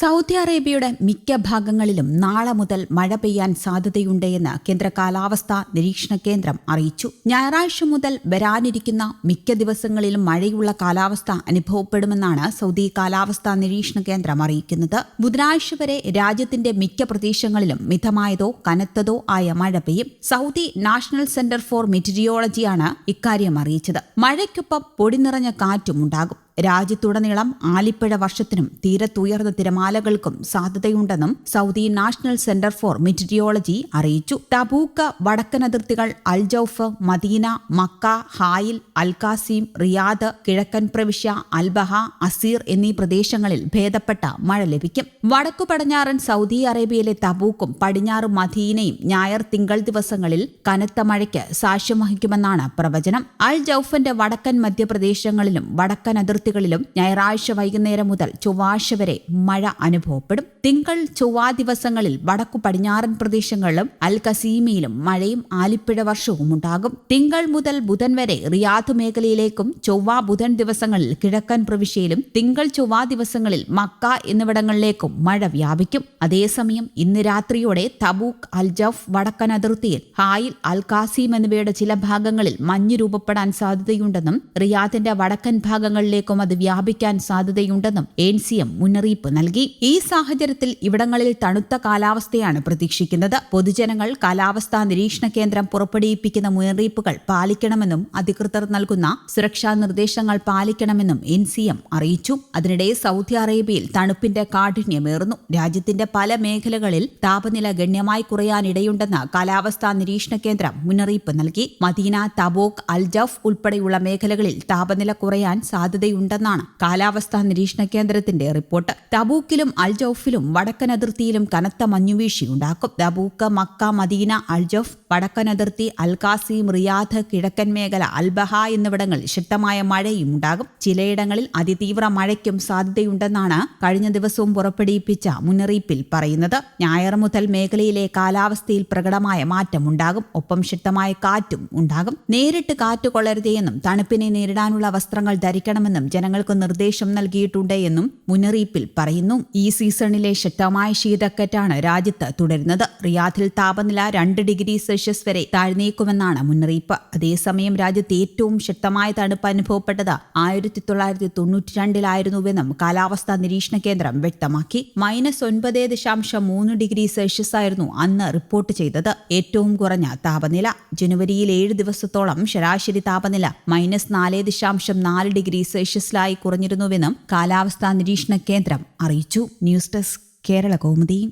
Saudi അറേബ്യയുടെ മിക്ക ഭാഗങ്ങളിലും നാളെ മുതൽ മഴ പെയ്യാൻ സാധ്യതയുണ്ടെന്ന് കേന്ദ്ര കാലാവസ്ഥാ നിരീക്ഷണ കേന്ദ്രം അറിയിച്ചു. ഞായറാഴ്ച മുതൽ വരാനിരിക്കുന്ന മിക്ക ദിവസങ്ങളിലും മഴയുള്ള കാലാവസ്ഥ അനുഭവപ്പെടുമെന്നാണ് സൗദി കാലാവസ്ഥാ നിരീക്ഷണ കേന്ദ്രം അറിയിക്കുന്നത്. ബുധനാഴ്ച വരെ രാജ്യത്തിന്റെ മിക്ക പ്രദേശങ്ങളിലും മിതമായതോ കനത്തതോ ആയ മഴ പെയ്യും. സൗദി നാഷണൽ സെന്റർ ഫോർ മെറ്റീരിയോളജിയാണ് ഇക്കാര്യം അറിയിച്ചത്. മഴയ്ക്കൊപ്പം പൊടി നിറഞ്ഞ കാറ്റും ഉണ്ടാകും. രാജ്യത്തുടനീളം ആലിപ്പഴ വർഷത്തിനും തീരത്തുയർന്ന തിരമാലകൾക്കും സാധ്യതയുണ്ടെന്നും Saudi national centre for meteorology അറിയിച്ചു. ടബൂക്ക വടക്കൻ അതിർത്തികൾ Al Jouf Medina Mecca Hail Al Qassim Riyadh കിഴക്കൻ പ്രവിശ്യ അൽബഹ അസീർ എന്നീ പ്രദേശങ്ങളിൽ ഭേദപ്പെട്ട മഴ ലഭിക്കും. വടക്കു പടിഞ്ഞാറൻ സൗദി അറേബ്യയിലെ തബൂക്കും പടിഞ്ഞാറ് മദീനയും ഞായർ തിങ്കൾ ദിവസങ്ങളിൽ കനത്ത മഴയ്ക്ക് സാക്ഷ്യം വഹിക്കുമെന്നാണ് പ്രവചനം. അൽ ജൌഫിന്റെ വടക്കൻ മധ്യപ്രദേശങ്ങളിലും വടക്കൻ അതിർത്തി അതിർത്തികളിലും ഞായറാഴ്ച വൈകുന്നേരം മുതൽ ചൊവ്വാഴ്ച വരെ മഴ അനുഭവപ്പെടും. തിങ്കൾ ചൊവ്വാ ദിവസങ്ങളിൽ വടക്കു പടിഞ്ഞാറൻ പ്രദേശങ്ങളിലും അൽ കസീമയിലും മഴയും ആലിപ്പിഴ വർഷവും ഉണ്ടാകും. തിങ്കൾ മുതൽ ബുധൻ വരെ റിയാദ് മേഖലയിലേക്കും ചൊവ്വ ബുധൻ ദിവസങ്ങളിൽ കിഴക്കൻ പ്രവിശ്യയിലും തിങ്കൾ ചൊവ്വ ദിവസങ്ങളിൽ മക്ക എന്നിവിടങ്ങളിലേക്കും മഴ വ്യാപിക്കും. അതേസമയം ഇന്ന് രാത്രിയോടെ തബൂക്ക് അൽജഫ് വടക്കൻ അതിർത്തിയിൽ ഹായിൽ അൽ എന്നിവയുടെ ചില ഭാഗങ്ങളിൽ മഞ്ഞ് രൂപപ്പെടാൻ സാധ്യതയുണ്ടെന്നും റിയാദിന്റെ വടക്കൻ ഭാഗങ്ങളിലേക്ക് ജില്ലകളിലേക്കും അത് വ്യാപിക്കാൻ സാധ്യതയുണ്ടെന്നും എൻ സി എം മുന്നറിയിപ്പ് നൽകി. ഈ സാഹചര്യത്തിൽ ഇവിടങ്ങളിൽ തണുത്ത കാലാവസ്ഥയാണ് പ്രതീക്ഷിക്കുന്നത്. പൊതുജനങ്ങൾ കാലാവസ്ഥാ നിരീക്ഷണ കേന്ദ്രം പുറപ്പെടുവിപ്പിക്കുന്ന മുന്നറിയിപ്പുകൾ പാലിക്കണമെന്നും അധികൃതർ നൽകുന്ന സുരക്ഷാ നിർദ്ദേശങ്ങൾ പാലിക്കണമെന്നും എൻ സി എം അറിയിച്ചു. അതിനിടെ സൗദി അറേബ്യയിൽ തണുപ്പിന്റെ കാഠിന്യമേറുന്നു. രാജ്യത്തിന്റെ പല മേഖലകളിൽ താപനില ഗണ്യമായി കുറയാനിടയുണ്ടെന്ന് കാലാവസ്ഥാ നിരീക്ഷണ കേന്ദ്രം മുന്നറിയിപ്പ് നൽകി. മദീന തബോക് അൽജഫ് ഉൾപ്പെടെയുള്ള മേഖലകളിൽ താപനില കുറയാൻ സാധ്യതയുണ്ട്. ഉണ്ടെന്നാണ് കാലാവസ്ഥാ നിരീക്ഷണ കേന്ദ്രത്തിന്റെ റിപ്പോർട്ട്. തബൂക്കിലും അൽജൌഫിലും വടക്കൻ അതിർത്തിയിലും കനത്ത മഞ്ഞുവീഴ്ചയുണ്ടാക്കും. Tabuk Mecca Medina Al Jouf വടക്കൻ അതിർത്തി അൽകാസിം റിയാദ് കിഴക്കൻ മേഖല അൽബഹ എന്നിവിടങ്ങളിൽ ശക്തമായ മഴയും ഉണ്ടാകും. ചിലയിടങ്ങളിൽ അതിതീവ്ര മഴയ്ക്കും സാധ്യതയുണ്ടെന്നാണ് കഴിഞ്ഞ ദിവസവും പുറപ്പെടുവിപ്പിച്ച മുന്നറിയിപ്പിൽ പറയുന്നത്. ഞായർ മുതൽ മേഖലയിലെ കാലാവസ്ഥയിൽ പ്രകടമായ മാറ്റമുണ്ടാകും ഒപ്പം ശക്തമായ കാറ്റും ഉണ്ടാകും. നേരിട്ട് കാറ്റ് കൊള്ളരുതെന്നും തണുപ്പിനെ നേരിടാനുള്ള വസ്ത്രങ്ങൾ ധരിക്കണമെന്നും ജനങ്ങൾക്ക് നിർദ്ദേശം നൽകിയിട്ടുണ്ട് എന്നും മുന്നറിയിപ്പിൽ പറയുന്നു. ഈ സീസണിലെ ശക്തമായ ശീതക്കറ്റാണ് രാജ്യത്ത് തുടരുന്നത്. റിയാദിൽ താപനില രണ്ട് ഡിഗ്രി സെൽഷ്യസ് വരെ താഴ്ന്നേക്കുമെന്നാണ് മുന്നറിയിപ്പ്. അതേസമയം രാജ്യത്ത് ഏറ്റവും ശക്തമായ തണുപ്പ് അനുഭവപ്പെട്ടത് ആയിരത്തി തൊള്ളായിരത്തി തൊണ്ണൂറ്റി രണ്ടിലായിരുന്നുവെന്നും കാലാവസ്ഥാ നിരീക്ഷണ കേന്ദ്രം വ്യക്തമാക്കി. മൈനസ് ഒൻപത് ദശാംശം മൂന്ന് ഡിഗ്രി സെൽഷ്യസ് ആയിരുന്നു അന്ന് റിപ്പോർട്ട് ചെയ്തത്. ഏറ്റവും കുറഞ്ഞ താപനില. ജനുവരിയിൽ ഏഴ് ദിവസത്തോളം ശരാശരി താപനില മൈനസ് നാല് ദശാംശം നാല് ഡിഗ്രി സെൽഷ്യസ് സെൽഷ്യസിലായി കുറഞ്ഞിരുന്നുവെന്നും കാലാവസ്ഥാ നിരീക്ഷണ കേന്ദ്രം അറിയിച്ചു. News desk Kerala Kaumudi.